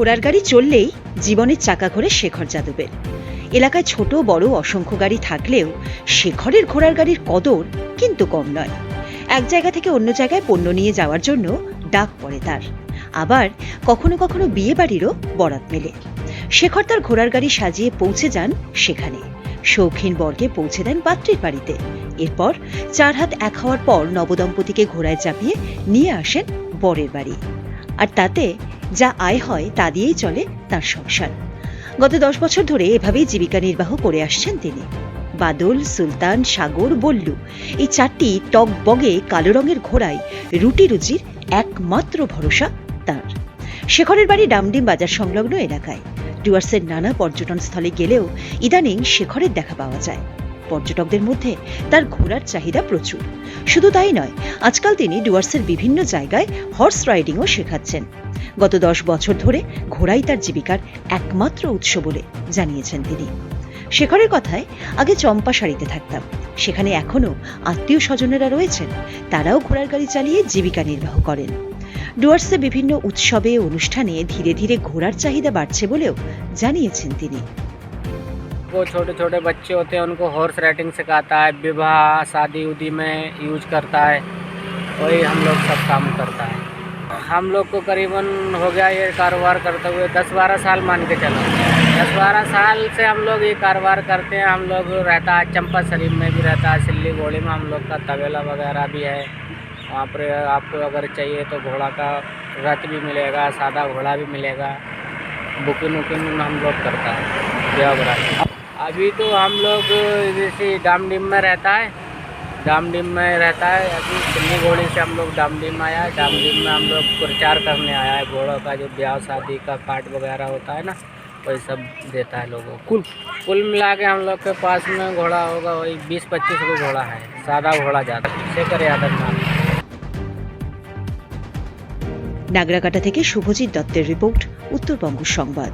ঘোড়ার গাড়ি চললেই জীবনের চাকা ঘোরে শেখর যাদবের। এলাকায় ছোট, বড়, অসংখ্য গাড়ি থাকলেও শেখরের ঘোড়ার গাড়ির কদর কিন্তু কম নয়। এক জায়গা থেকে অন্য জায়গায় পণ্য নিয়ে যাওয়ার জন্য ডাক পড়ে তার। আবার কখনো কখনো বিয়ে বাড়িরও বরাত মেলে। শেখর তার ঘোড়ার গাড়ি সাজিয়ে পৌঁছে যান সেখানে। শৌখিন বর্গে পৌঁছে দেন পাত্রীর বাড়িতে। এরপর চার হাত এক হওয়ার পর নবদম্পতিকে ঘোড়ায় চাপিয়ে নিয়ে আসেন বরের বাড়ি। আর তাতে যা আয় হয় তা দিয়েই চলে তার সংসার। গত দশ বছর ধরে এভাবেই জীবিকা নির্বাহ করে আসছেন তিনি। বাদল, সুলতান, সাগর, বল্লু এই চারটি টক বগে কালো রঙের ঘোড়ায় রুটি রুজির একমাত্র ভরসা তার। শেখরের বাড়ি ডামডিম বাজার সংলগ্ন এলাকায়। ডুয়ার্সের নানা পর্যটন স্থলে গেলেও ইদানিং শেখরের দেখা পাওয়া যায়। পর্যটকদের মধ্যে তার ঘোড়ার চাহিদা প্রচুর। শুধু তাই নয়, আজকাল তিনি ডুয়ার্সের বিভিন্ন জায়গায় হর্স রাইডিংও শেখাচ্ছেন। গত দশ বছর ধরে ঘোড়াই তার জীবিকার একমাত্র উৎস বলে জানিয়েছেন তিনি। শেখরের কথায়, আগে চম্পা শাড়িতে থাকতাম। সেখানে এখনও আত্মীয় স্বজনেরা রয়েছেন, তারাও ঘোড়ার গাড়ি চালিয়ে জীবিকা নির্বাহ করেন। ডুয়ার্সে বিভিন্ন উৎসবে, অনুষ্ঠানে ধীরে ধীরে ঘোড়ার চাহিদা বাড়ছে বলেও জানিয়েছেন তিনি। वो छोटे छोटे बच्चे होते हैं, उनको हॉर्स राइडिंग सिखाता है, विवाह, शादी उदी में यूज़ करता है, वही हम लोग सब काम करता है। हम लोग को करीबन हो गया ये कारोबार करते हुए दस बारह साल मान के चलो। दस बारह साल से हम लोग ये कारोबार करते हैं, हम लोग रहता है चंपा शरीफ में भी रहता है, सिल्ली घोड़ी में हम लोग का तबेला वगैरह भी है। वहाँ पर आपको अगर चाहिए तो घोड़ा का रथ भी मिलेगा, सादा घोड़ा भी मिलेगा। बुकिंग वुकिंग हम लोग करता है अभी तो हम लोग जैसे डामडिम में रहता है डामडिम में रहता है अभी दिल्ली घोड़ी से हम लोग डामडिम आया है डामडिम में हम लोग प्रचार करने आया है घोड़ों का जो ब्याह शादी का कार्ड वगैरह होता है ना वही सब देता है लोगों को कुल कुल मिला के हम लोग के पास में घोड़ा होगा वही बीस पच्चीस को घोड़ा है सादा घोड़ा ज़्यादा शेखर यादव नाम है। নাগরাকাটা থেকে শুভজিৎ দত্তের রিপোর্ট উত্তরবঙ্গ সংবাদ